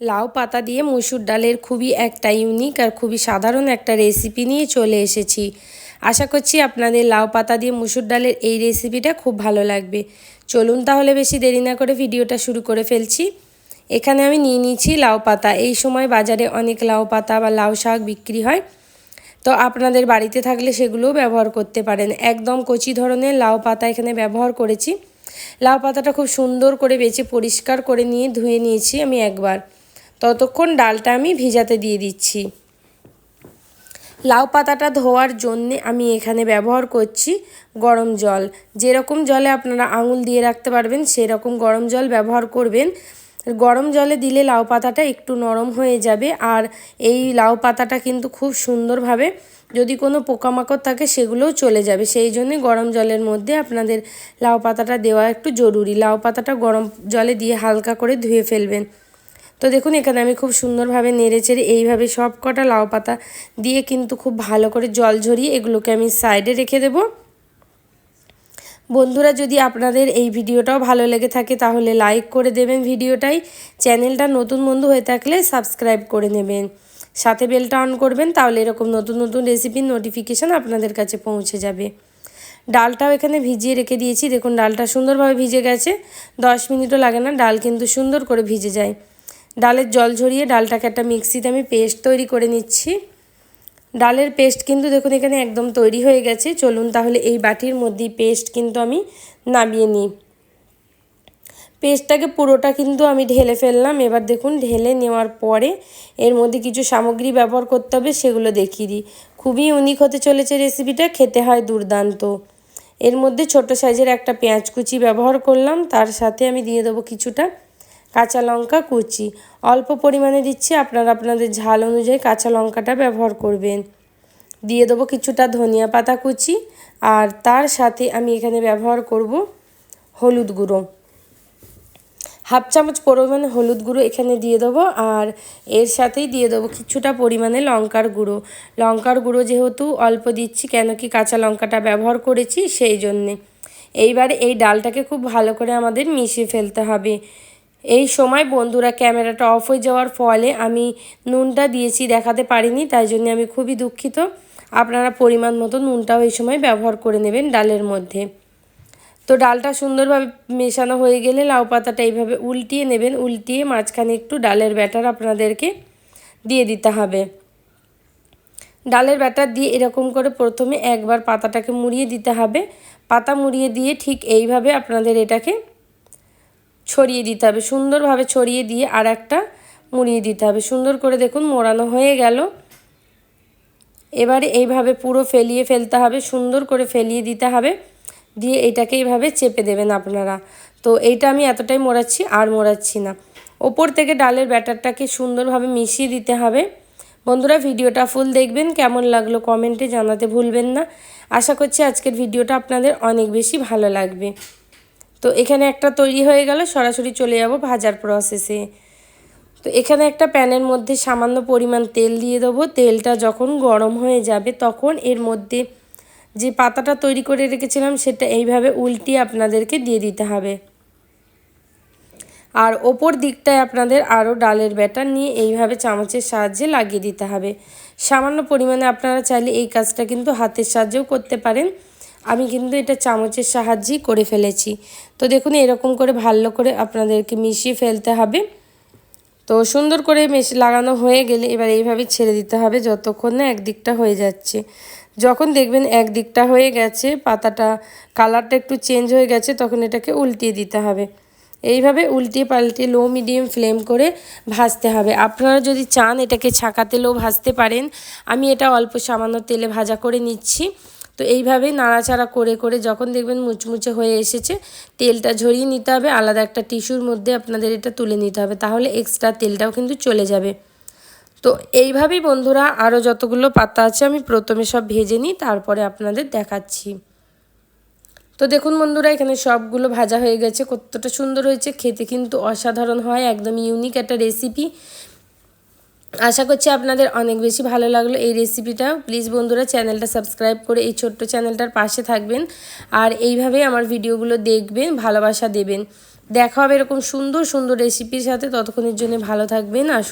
লাউ পাতা দিয়ে মুসুর ডালের খুবই একটা ইউনিক আর খুবই সাধারণ একটা রেসিপি নিয়ে চলে এসেছি। আশা করছি আপনাদের লাউ পাতা দিয়ে মুসুর ডালের এই রেসিপিটা খুব ভালো লাগবে। চলুন তাহলে বেশি দেরি না করে ভিডিওটা শুরু করে ফেলছি। এখানে আমি নিয়ে নিয়েছি লাউ পাতা। এই সময় বাজারে অনেক লাউ পাতা বা লাউ শাক বিক্রি হয়। তো আপনাদের বাড়িতে থাকলে সেগুলোও ব্যবহার করতে পারেন। একদম কচি ধরনের লাউ পাতা এখানে ব্যবহার করেছি। লাউ পাতাটা খুব সুন্দর করে বেছে পরিষ্কার করে নিয়ে ধুয়ে নিয়েছি আমি একবার। ততক্ষণ ডালটা আমি ভিজাতে দিয়ে দিচ্ছি। লাউ পাতাটা ধোয়ার জন্যে আমি এখানে ব্যবহার করছি গরম জল। যেরকম জলে আপনারা আঙুল দিয়ে রাখতে পারবেন, সেরকম গরম জল ব্যবহার করবেন। গরম জলে দিলে লাউ পাতাটা একটু নরম হয়ে যাবে আর এই লাউ পাতাটা কিন্তু খুব সুন্দরভাবে যদি কোনো পোকামাকড় থাকে সেগুলোও চলে যাবে। সেই জন্যে গরম জলের মধ্যে আপনাদের লাউ পাতাটা দেওয়া একটু জরুরি। লাউ পাতাটা গরম জলে দিয়ে হালকা করে ধুয়ে ফেলবেন। তো দেখুন, এখানে আমি খুব সুন্দরভাবে নেড়ে চেড়ে এইভাবে সব কটা লাউ পাতা দিয়ে কিন্তু খুব ভালো করে জল ঝরিয়ে এগুলোকে আমি সাইডে রেখে দেবো। বন্ধুরা, যদি আপনাদের এই ভিডিওটাও ভালো লেগে থাকে, তাহলে লাইক করে দেবেন ভিডিওটাই। চ্যানেলটা নতুন বন্ধু হয়ে থাকলে সাবস্ক্রাইব করে নেবেন। সাথে বেলটা অন করবেন, তাহলে এরকম নতুন নতুন রেসিপির নোটিফিকেশান আপনাদের কাছে পৌঁছে যাবে। ডালটাও এখানে ভিজিয়ে রেখে দিয়েছি। দেখুন, ডালটা সুন্দরভাবে ভিজে গেছে। দশ মিনিটও লাগে না, ডাল কিন্তু সুন্দর করে ভিজে যায়। ডালের জল ঝরিয়ে ডালটাকে একটা মিক্সিতে আমি পেস্ট তৈরি করে নিচ্ছি। ডালের পেস্ট কিন্তু দেখুন এখানে একদম তৈরি হয়ে গেছে। চলুন তাহলে এই বাটির মধ্যেই পেস্ট কিন্তু আমি নামিয়ে নিই। পেস্টটাকে পুরোটা কিন্তু আমি ঢেলে ফেললাম। এবার দেখুন, ঢেলে নেওয়ার পরে এর মধ্যে কিছু সামগ্রী ব্যবহার করতে হবে, সেগুলো দেখিয়ে দিই। খুবই ইউনিক হতে চলেছে রেসিপিটা খেতে হয় দুর্দান্ত। এর মধ্যে ছোট সাইজের একটা পেঁয়াজ কুচি ব্যবহার করলাম। তার সাথে আমি দিয়ে দেবো কিছুটা কাঁচা লঙ্কা কুচি। অল্প পরিমাণে দিচ্ছি, আপনারা আপনাদের ঝাল অনুযায়ী কাঁচা লঙ্কাটা ব্যবহার করবেন। দিয়ে দেবো কিছুটা ধনিয়া পাতা কুচি, আর তার সাথে আমি এখানে ব্যবহার করব হলুদ গুঁড়ো। হাফ চামচ পরিমাণে হলুদ গুঁড়ো এখানে দিয়ে দেবো, আর এর সাথেই দিয়ে দেবো কিছুটা পরিমাণে লঙ্কার গুঁড়ো। লঙ্কার গুঁড়ো যেহেতু অল্প দিচ্ছি, কেন কি কাঁচা লঙ্কাটা ব্যবহার করেছি সেই জন্যে। এইবারে এই ডালটাকে খুব ভালো করে আমাদের মিশিয়ে ফেলতে হবে। এই সময় বন্ধুরা ক্যামেরাটা অফ হয়ে যাওয়ার ফলে আমি নুনটা দিয়েছি, দেখাতে পারিনি, তাই জন্য আমি খুবই দুঃখিত। আপনারা পরিমাণ মতো নুনটাও এই সময় ব্যবহার করে নেবেন ডালের মধ্যে। তো ডালটা সুন্দরভাবে মেশানো হয়ে গেলে লাউ পাতাটা এইভাবে উল্টিয়ে নেবেন, উল্টিয়ে মাঝখানে একটু ডালের ব্যাটার আপনাদেরকে দিয়ে দিতে হবে। ডালের ব্যাটার দিয়ে এরকম করে প্রথমে একবার পাতাটাকে মুড়িয়ে দিতে হবে। পাতা মুড়িয়ে দিয়ে ঠিক এইভাবে আপনাদের এটাকে ছড়িয়ে দিতে হবে। সুন্দরভাবে ছড়িয়ে দিয়ে আর একটা মুড়িয়ে দিতে হবে। সুন্দর করে দেখুন মোড়ানো হয়ে গেল। এবারে এইভাবে পুরো ফেলিয়ে ফেলতে হবে, সুন্দর করে ফেলিয়ে দিতে হবে। দিয়ে এটাকে এইভাবে চেপে দেবেন আপনারা। তো এইটা আমি এতটাই মোড়াচ্ছি, আর মোড়াচ্ছি না। ওপর থেকে ডালের ব্যাটারটাকে সুন্দরভাবে মিশিয়ে দিতে হবে। বন্ধুরা, ভিডিওটা ফুল দেখবেন, কেমন লাগল কমেন্টে জানাতে ভুলবেন না। আশা করছি আজকের ভিডিওটা আপনাদের অনেক বেশি ভালো লাগবে। তো এখানে একটা তৈরি হয়ে গেল, সরাসরি চলে যাব ভাজার প্রসেসে তো এখানে একটা প্যানের মধ্যে সামান্য পরিমাণ তেল দিয়ে দেবো। তেলটা যখন গরম হয়ে যাবে তখন এর মধ্যে যে পাতাটা তৈরি করে রেখেছিলাম সেটা এইভাবে উল্টিয়ে আপনাদেরকে দিয়ে দিতে হবে। আর ওপর দিকটায় আপনাদের আরও ডালের ব্যাটার নিয়ে এইভাবে চামচের সাহায্যে লাগিয়ে দিতে হবে। সামান্য পরিমাণে আপনারা চাইলে এই কাজটা কিন্তু হাতের সাহায্যেও করতে পারেন। আমি কিন্তু এটা চামচের সাহায্যেই করে ফেলেছি। তো দেখুন, এরকম করে ভালো করে আপনাদেরকে মিশিয়ে ফেলতে হবে। তো সুন্দর করে মেশ লাগানো হয়ে গেলে এবার এইভাবে ছেড়ে দিতে হবে যতক্ষণ না একদিকটা হয়ে যাচ্ছে। যখন দেখবেন একদিকটা হয়ে গেছে, পাতাটা, কালারটা একটু চেঞ্জ হয়ে গেছে, তখন এটাকে উল্টিয়ে দিতে হবে। এইভাবে উল্টিয়ে পাল্টিয়ে লো মিডিয়াম ফ্লেম করে ভাজতে হবে। আপনারা যদি চান এটাকে ছাকা তেলেও ভাজতে পারেন, আমি এটা অল্প সামান্য তেলে ভাজা করে নিচ্ছি। তো এইভাবেই নাড়াচাড়া করে করে যখন দেখবেন মুচমুচে হয়ে এসেছে, তেলটা ঝরিয়ে নিতে হবে। আলাদা একটা টিস্যুর মধ্যে আপনাদের এটা তুলে নিতে হবে, তাহলে এক্সট্রা তেলটাও কিন্তু চলে যাবে। তো এইভাবেই বন্ধুরা আরও যতগুলো পাতা আছে আমি প্রথমে সব ভেজে নিই, তারপরে আপনাদের দেখাচ্ছি। তো দেখুন বন্ধুরা, এখানে সবগুলো ভাজা হয়ে গেছে, কতটা সুন্দর হয়েছে, খেতে কিন্তু অসাধারণ হয়, একদম ইউনিক একটা রেসিপি আশা করছি আপনাদের অনেক বেশি ভালো লাগল এই রেসিপিটা প্লিজ বন্ধুরা চ্যানেলটা সাবস্ক্রাইব করে এই ছোট্ট চ্যানেলটার পাশে থাকবেন আর এইভাবেই আমার ভিডিওগুলো দেখবেন, ভালোবাসা দেবেন। দেখা হবে এরকম সুন্দর সুন্দর রেসিপির সাথে। ততক্ষণের জন্য ভালো থাকবেন আর